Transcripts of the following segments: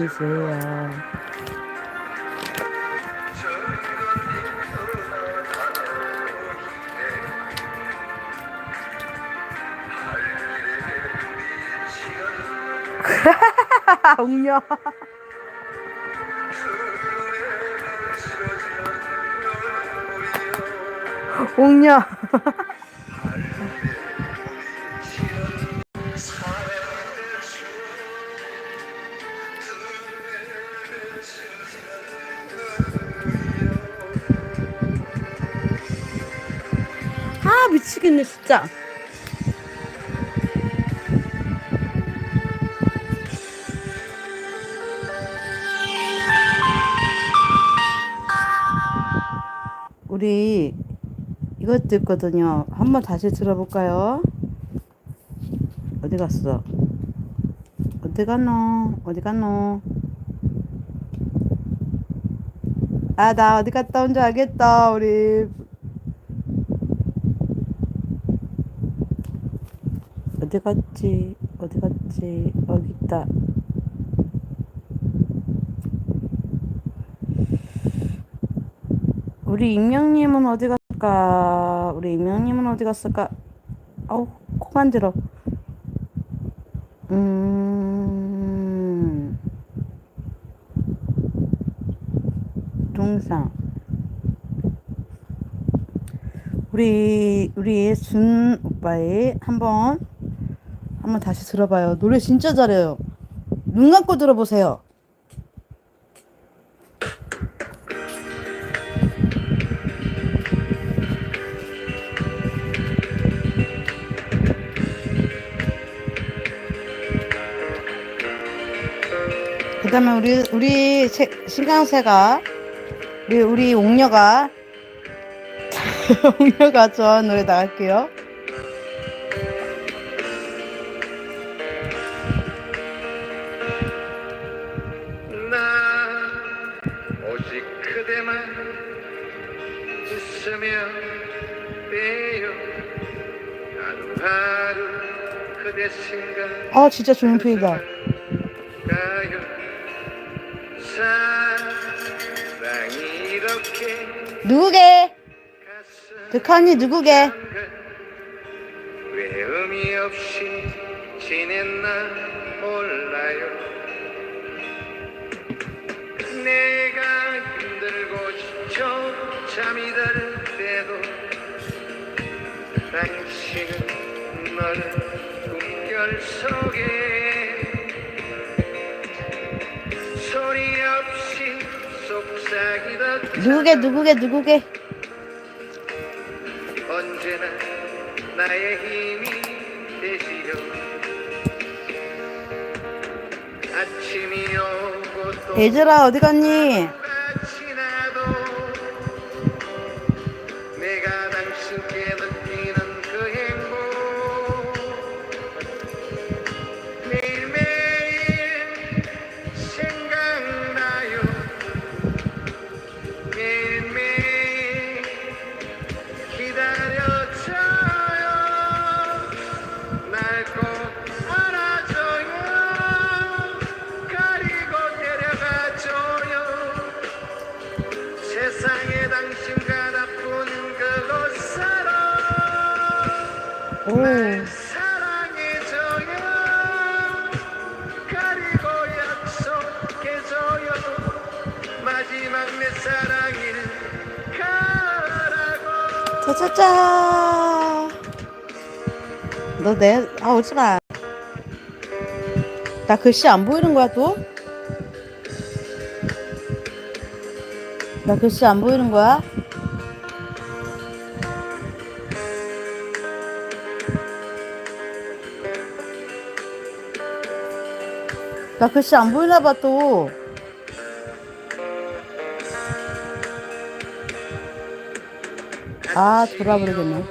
주세요. 옥녀. 옥녀. 아 미치겠네 진짜. 우리 이것도 있거든요. 한번 다시 들어볼까요? 어디 갔어? 어디 갔노? 어디 갔노? 아, 나 어디 갔다 온 줄 알겠다, 우리. 어디 갔지? 어디 갔지? 여기 있다. 우리 익명님은 어디 갔을까? 우리 익명님은 어디 갔을까? 아우, 코 간지러. 음, 동상. 우리, 우리 준 오빠의 한번, 한번 다시 들어봐요. 노래 진짜 잘해요. 눈 감고 들어보세요. 그 다음에 우리, 우리 세- 신강세가, 우리, 우리 옥녀가, 옥녀가 좋아하는 노래 나갈게요. 아, 진짜 조용필이다. 누구게? 득하니 누구게? 왜 의미 없이 지냈나 몰라요 지쳐 잠이 들 때도 당신은 널 꿈결 속에 소리 없이 속삭이던 누구게, 누구게, 누구게? 언제나 나의 힘이 되시려 아침이 오고 또 예절아, 어디 갔니? 짜자자. 너 내, 아, 오지 마. 나 글씨 안 보이는 거야, 또? 나 글씨 안 보이는 거야? 나 글씨 안 보이나 봐, 또. 아, 돌아버리겠네.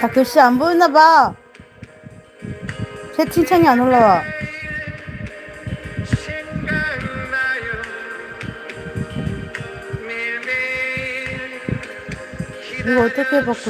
자, 글씨 안 보이나 봐. 채팅창이 안 올라와. 이거 어떻게 바꾸냐?